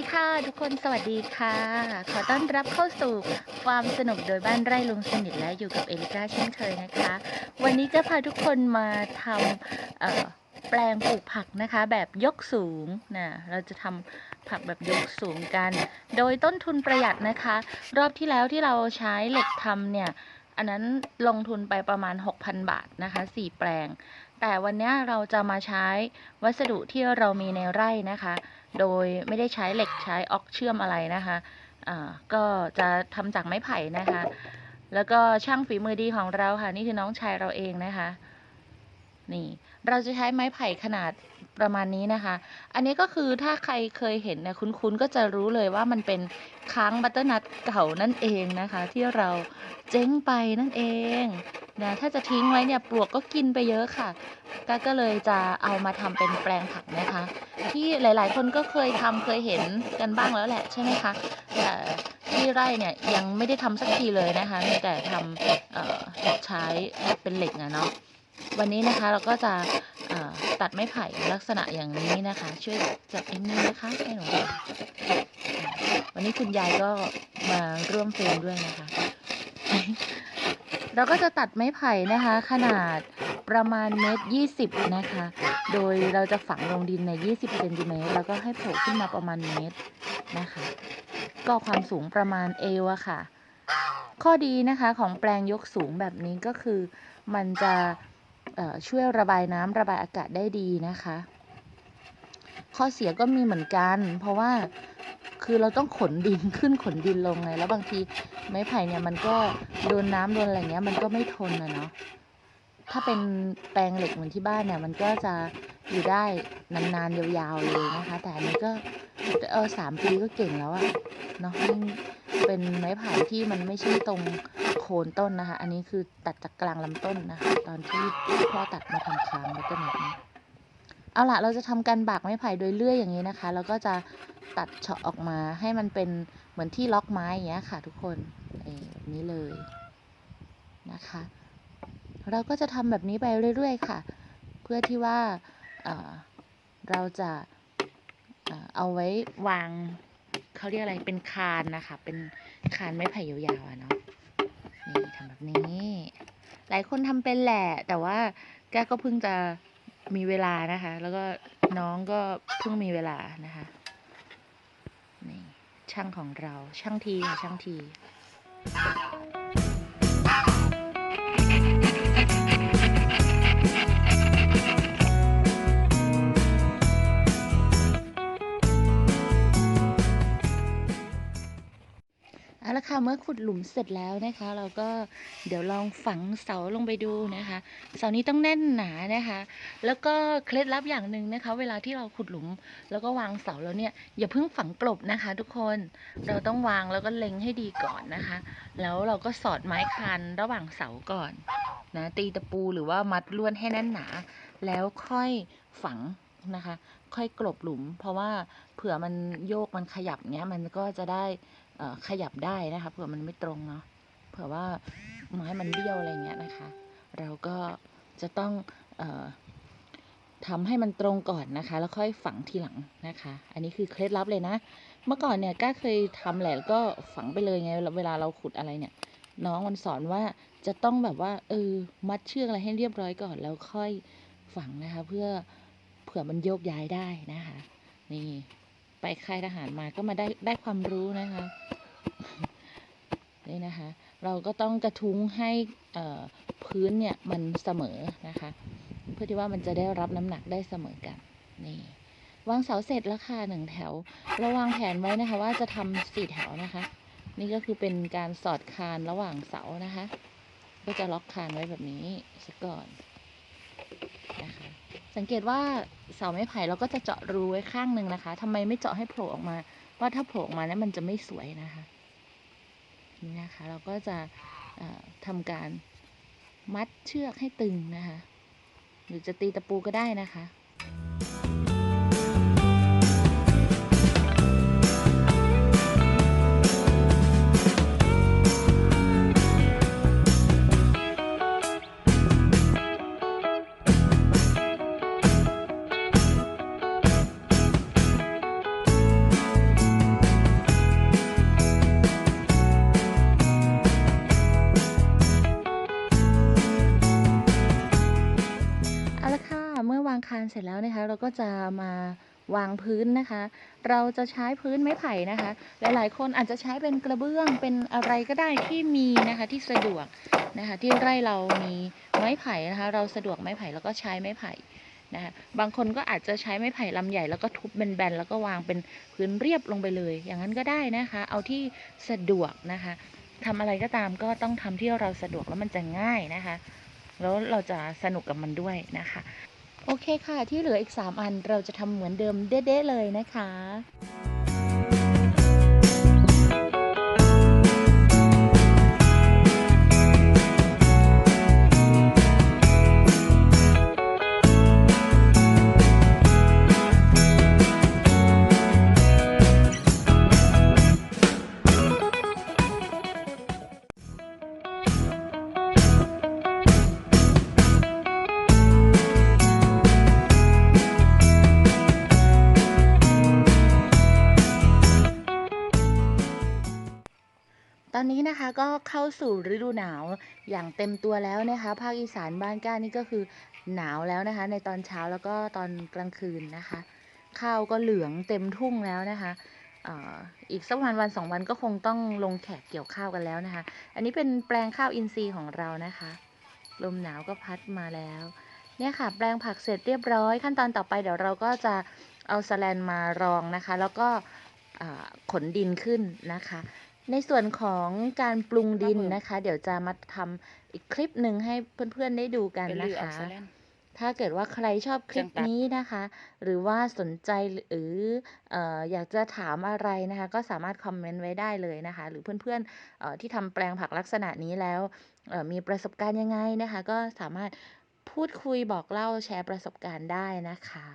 ดีค่ะ ทุกคนสวัสดีค่ะ ขอต้อนรับเข้าสู่ความสนุกโดยบ้านไร่ลุงสนิทและอยู่กับเอลิก้าเช่นเคยนะคะ วันนี้จะพาทุกคนมาทำแปลงปลูกผักนะคะ แบบยกสูงนะเราจะทำผักแบบยกสูงกัน โดยต้นทุนประหยัดนะคะ รอบที่แล้วที่เราใช้เหล็กทำเนี่ย อันนั้นลงทุนไปประมาณ 6,000 บาทนะคะ4แปลง แต่วันนี้เราจะมาใช้วัสดุที่เรามีในไร่นะคะ โดยไม่ได้ใช้เหล็กใช้ออกเชื่อมอะไรนะคะอ่าก็จะทำจากไม้ไผ่นะคะ แล้วก็ช่างฝีมือดีของเราค่ะ นี่คือน้องชายเราเองนะคะ นี่ เราจะใช้ไม้ไผ่ขนาด ประมาณนี้นะคะ อันนี้ก็คือถ้าใครเคยเห็นเนี่ยคุ้นๆก็จะรู้เลยว่ามันเป็นค้างบัตเตอร์นัทเก่านั่นเองนะคะ ที่เราเจ๊งไปนั่นเองนะถ้าจะทิ้งไว้เนี่ยปลวกก็กินไปเยอะค่ะก็ก็เลยจะเอามาทำเป็นแปลงผักนะคะ ที่หลายๆ คนก็เคยทำเคยเห็นกันบ้างแล้วแหละใช่ไหมคะแต่ที่ไร่เนี่ยยังไม่ได้ทำสักทีเลยนะคะมีแต่ทำใช้เป็นเหล็กอะเนาะวันนี้นะคะเราก็จะเตัดไม้ไผ่ลักษณะอย่างนี้นะคะ ช่วยจับเองนี่นะคะให้หนูดูวันนี้คุณยายก็มาร่วมเฟรมด้วยนะคะ เราก็จะตัดไม้ไผ่นะคะ ขนาดประมาณเมตรยี่สิบนะคะ โดยเราจะฝังลงดินใน20เซนติเมตรแล้วก็ให้โผล่ขึ้นมาประมาณเมตรนะคะ ก็ความสูงประมาณเอวอะค่ะ ข้อดีนะคะของแปลงยกสูงแบบนี้ก็คือมันจะ ช่วยระบายน้ำระบายอากาศได้ดีนะคะ ข้อเสียก็มีเหมือนกัน เพราะว่าคือเราต้องขนดินขึ้นขนดินลงไงแล้วบางทีไม้ไผ่เนี่ยมันก็โดนน้ำโดนอะไรเงี้ยมันก็ไม่ทนอะเนาะถ้าเป็นแปลงเหล็กเหมือนที่บ้านเนี่ยมันก็จะอยู่ได้นานๆยาวๆเลยนะคะ แต่อันนี้ก็เออสามปีก็เก่งแล้วอะเนาะเป็นไม้ไผ่ที่มันไม่ใช่ตรง คนต้นนะคะ อันนี้คือตัดจากกลางลำต้นนะคะ ตอนที่พ่อตัดมาทำค้างแล้วก็แบบนี้เอาละเราจะทำการบากไม้ไผ่โดยเลื่อยอย่างนี้นะคะ แล้วก็จะตัดเฉาะออกมาให้มันเป็นเหมือนที่ล็อกไม้อย่างเงี้ยค่ะ ทุกคนแบบนี้เลยนะคะ เราก็จะทำแบบนี้ไปเรื่อยๆค่ะ เพื่อที่ว่าเราจะเอาไว้วางเขาเรียกอะไรเป็นคานนะคะ เป็นคานไม้ไผ่ยาวๆเนาะ นี่ทำแบบนี้ หลายคนทำเป็นแหละ แต่ว่าแกก็เพิ่งจะมีเวลานะคะ แล้วก็น้องก็เพิ่งมีเวลานะคะนี่ช่างของเราช่างทีค่ะช่างที เมื่อขุดหลุมเสร็จแล้วนะคะ เราก็เดี๋ยวลองฝังเสาลงไปดูนะคะ เสานี้ต้องแน่นหนานะคะ แล้วก็เคล็ดลับอย่างหนึ่งนะคะ เวลาที่เราขุดหลุม แล้วก็วางเสาแล้วเนี่ยอย่าเพิ่งฝังกลบนะคะ ทุกคนเราต้องวางแล้วก็เล็งให้ดีก่อนนะคะ แล้วเราก็สอดไม้คานระหว่างเสาก่อนนะตีตะปูหรือว่ามัดลวดให้แน่นหนา แล้วค่อยฝังนะคะ ค่อยกลบหลุม เพราะว่าเผื่อมันโยกมันขยับเนี้ยมันก็จะได้ ขยับได้นะคะเผื่อมันไม่ตรงเนาะเผื่อว่าไม้มันเบี้ยวอะไรเงี้ยนะคะ เราก็จะต้องอทำให้มันตรงก่อนนะคะ แล้วค่อยฝังทีหลังนะคะ อันนี้คือเคล็ดลับเลยนะ เมื่อก่อนเนี่ยก้าเคยทำแหละแล้วก็ฝังไปเลยไงเวลาเราขุดอะไรเนี่ย น้องมันสอนว่าจะต้องแบบว่าเออมัดเชือกอะไรให้เรียบร้อยก่อนแล้วค่อยฝังนะคะ เพื่อเผื่อมันโยกย้ายได้นะคะ นี่ ไปค่ายทหารมาก็มาได้ได้ความรู้นะคะนี่นะคะ เราก็ต้องกระทุ้งให้พื้นเนี่ยมันเสมอนะคะ เพื่อที่ว่ามันจะได้รับน้ำหนักได้เสมอกันนี่วางเสาเสร็จแล้วค่ะหนึ่งแถว เราวางแผนไว้นะคะ ว่าจะทำสี่แถวนะคะ นี่ก็คือเป็นการสอดคานระหว่างเสานะคะ ก็จะล็อกคานไว้แบบนี้ซะก่อน สังเกตว่าเสาไม้ไผ่เราก็จะเจาะรูไว้ข้างหนึ่งนะคะทำไมไม่เจาะให้โผล่ออกมา ว่าถ้าโผล่ออกมาเนี่ยมันจะไม่สวยนะคะนี่นะคะ เราก็จะเอ่อทำการมัดเชือกให้ตึงนะคะ หรือจะตีตะปูก็ได้นะคะ แล้วนะคะเราก็จะมาวางพื้นนะคะ เราจะใช้พื้นไม้ไผ่นะคะ หลายๆ คนอาจจะใช้เป็นกระเบื้องเป็นอะไรก็ได้ที่มีนะคะที่สะดวกนะคะ ที่ไร่เรามีไม้ไผ่นะคะ เราสะดวกไม้ไผ่แล้วก็ใช้ไม้ไผ่นะคะบางคนก็อาจจะใช้ไม้ไผ่ลำใหญ่แล้วก็ทุบแบนๆแล้วก็วางเป็นพื้นเรียบลงไปเลย อย่างนั้นก็ได้นะคะ เอาที่สะดวกนะคะทำอะไรก็ตามก็ต้องทำที่เราสะดวกแล้วมันจะง่ายนะคะ แล้วเราจะสนุกกับมันด้วยนะคะ โอเคค่ะ ที่เหลืออีก 3 อันเราจะทำเหมือนเดิมเด๊ะๆเลยนะคะ อนนี้นะคะก็เข้าสู่ฤดูหนาวอย่างเต็มตัวแล้วนะคะภาคอีสานบ้านก้านี่ก็คือหนาวแล้วนะคะ ในตอนเช้าแล้วก็ตอนกลางคืนนะคะ ข้าวก็เหลืองเต็มทุ่งแล้วนะคะอีกสักวันวันสองวันก็คงต้องลงแขกเกี่ยวข้าวกันแล้วนะคะ อันนี้เป็นแปลงข้าวอินทรีย์ของเรานะคะ ลมหนาวก็พัดมาแล้ว เนี่ยค่ะ แปลงผักเสร็จเรียบร้อย ขั้นตอนต่อไปเดี๋ยวเราก็จะเอาสแลนมารองนะคะ แล้วก็ขนดินขึ้นนะคะ ในส่วนของการปรุงดินนะคะ เดี๋ยวจะมาทำอีกคลิปหนึ่งให้เพื่อนๆได้ดูกันเป็นนะลือเอาคะซะแล้วถ้าเกิดว่าใครชอบคลิปจังตัดนี้นะคะ หรือว่าสนใจหรือเอ่ออยากจะถามอะไรนะคะ ก็สามารถคอมเมนต์ไว้ได้เลยนะคะ หรือเพื่อนๆเอ่อที่ทำแปลงผักลักษณะนี้แล้วเอ่อมีประสบการณ์ยังไงนะคะ ก็สามารถพูดคุยบอกเล่าแชร์ประสบการณ์ได้นะคะ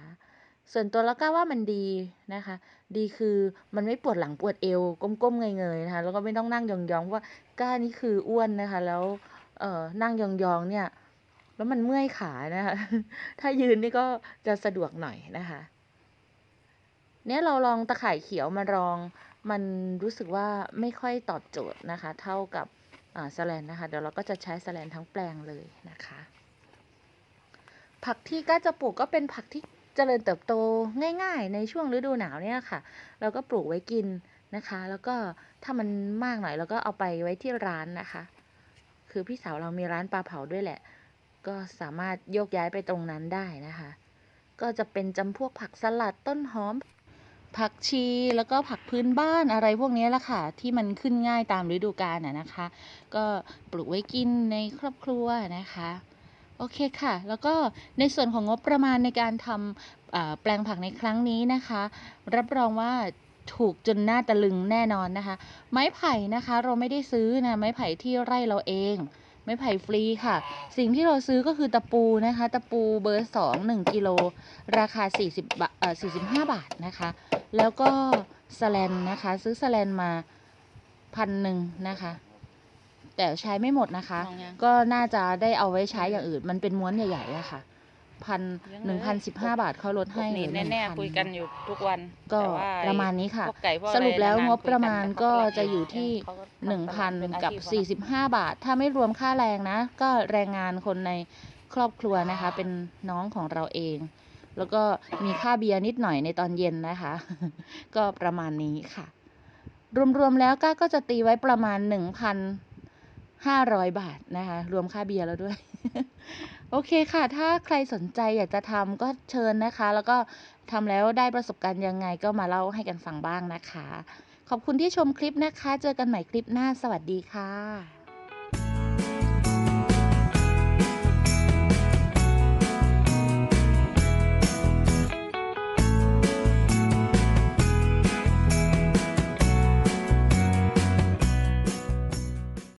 ส่วนตัวแล้วก็ว่ามันดีนะคะ ดีคือมันไม่ปวดหลังปวดเอวก้มๆเงยๆนะคะ แล้วก็ไม่ต้องนั่งยองๆเพราะว่าก้านี่คืออ้วนนะคะ แล้วเอ่อนั่งยองๆเนี่ย แล้วมันเมื่อยขานะคะ ถ้ายืนนี่ก็จะสะดวกหน่อยนะคะ เนี่ยเราลองตะข่ายเขียวมารอง มันรู้สึกว่าไม่ค่อยตอบโจทย์นะคะ เท่ากับแสแลนนะคะ เดี๋ยวเราก็จะใช้แสแลนทั้งแปลงเลยนะคะ ผักที่ก็จะปลูกก็เป็นผักที่ เจริญเติบโตง่าย ๆ ในช่วงฤดูหนาวเนี่ยค่ะ เราก็ปลูกไว้กินนะคะ แล้วก็ถ้ามันมากหน่อยเราก็เอาไปไว้ที่ร้านนะคะ คือพี่สาวเรามีร้านปลาเผาด้วยแหละ ก็สามารถโยกย้ายไปตรงนั้นได้นะคะ ก็จะเป็นจำพวกผักสลัดต้นหอม ผักชีแล้วก็ผักพื้นบ้านอะไรพวกนี้ละค่ะ ที่มันขึ้นง่ายตามฤดูกาลนะคะ ก็ปลูกไว้กินในครอบครัวนะคะ โอเคค่ะ แล้วก็ในส่วนของงบประมาณในการทำแปลงผักในครั้งนี้นะคะ รับรองว่าถูกจนหน้าตะลึงแน่นอนนะคะ ไม้ไผ่นะคะ เราไม่ได้ซื้อนะไม้ไผ่ที่ไร่เราเอง ไม้ไผ่ฟรีค่ะ สิ่งที่เราซื้อก็คือตะปูนะคะ ตะปูเบอร์สองหนึ่งกิโลราคา40บาทเอ่อ45 บาทนะคะ แล้วก็สแลนนะคะ ซื้อสแลนมาพันหนึ่งนะคะ แต่ใช้ไม่หมดนะคะมองยังก็น่าจะได้เอาไว้ใช้อย่างอื่น มันเป็นม้วนใหญ่ๆอะค่ะพันยังหนึ่งพันสิบห้าเลยบาทเขาลดพวให้กเหลืนี้อแน่1,000ๆคุยกันอยู่ทุกวัน ก็แต่ว่าประมาณนี้ค่ะพวกไก่พวกสรุปแล้วอะงบประมาณนนๆคุยนก็เขาจะอยู่ที่เขาก็หนึ่งพันเป็อากับชีพของสี่สิบห้าบาท ถ้าไม่รวมค่าแรงนะ ก็แรงงานคนในครอบครัวนะคะ เป็นน้องของเราเอง แล้วก็มีค่าเบียร์นิดหน่อยในตอนเย็นนะคะ ก็ประมาณนี้ค่ะ รวมๆแล้วก้าก็จะตีไว้ประมาณหนึ่งพัน ห้าร้อยบาทนะคะ รวมค่าเบียร์แล้วด้วย โอเคค่ะ ถ้าใครสนใจอยากจะทำก็เชิญนะคะ แล้วก็ทำแล้วได้ประสบการณ์ยังไงก็มาเล่าให้กันฟังบ้างนะคะ ขอบคุณที่ชมคลิปนะคะ เจอกันใหม่คลิปหน้า สวัสดีค่ะ